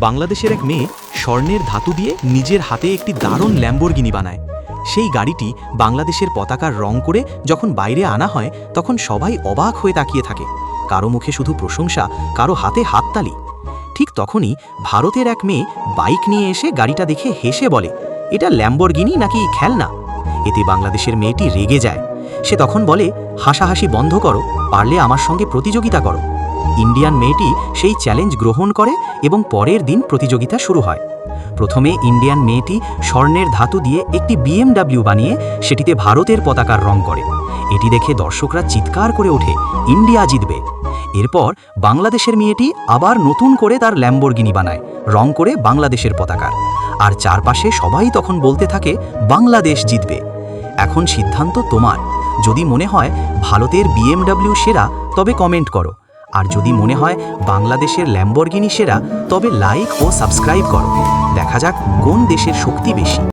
বাংলাদেশের এক মেয়ে স্বর্ণের ধাতু দিয়ে নিজের হাতে একটি দারুণ ল্যাম্বরগিনি বানায়। সেই গাড়িটি বাংলাদেশের পতাকার রং করে যখন বাইরে আনা হয়, তখন সবাই অবাক হয়ে তাকিয়ে থাকে। কারও মুখে শুধু প্রশংসা, কারও হাতে হাততালি। ঠিক তখনই ভারতের এক মেয়ে বাইক নিয়ে এসে গাড়িটা দেখে হেসে বলে, এটা ল্যাম্বরগিনি নাকি খেলনা? এতে বাংলাদেশের মেয়েটি রেগে যায়। সে তখন বলে, হাসাহাসি বন্ধ করো, পারলে আমার সঙ্গে প্রতিযোগিতা করো। ইন্ডিয়ান মেয়েটি সেই চ্যালেঞ্জ গ্রহণ করে এবং পরের দিন প্রতিযোগিতা শুরু হয়। প্রথমে ইন্ডিয়ান মেয়েটি স্বর্ণের ধাতু দিয়ে একটি বিএমডাব্লিউ বানিয়ে সেটিতে ভারতের পতাকার রং করে। এটি দেখে দর্শকরা চিৎকার করে ওঠে, ইন্ডিয়া জিতবে! এরপর বাংলাদেশের মেয়েটি আবার নতুন করে তার ল্যাম্বরগিনি বানায়, রং করে বাংলাদেশের পতাকার। আর চারপাশে সবাই তখন বলতে থাকে, বাংলাদেশ জিতবে! এখন সিদ্ধান্ত তোমার। যদি মনে হয় ভারতের বিএমডাব্লিউ সেরা, তবে কমেন্ট করো। আর যদি মনে হয় বাংলাদেশের ল্যাম্বরগিনি সেরা, তবে লাইক ও সাবস্ক্রাইব করো। দেখা যাক কোন দেশের শক্তি বেশি।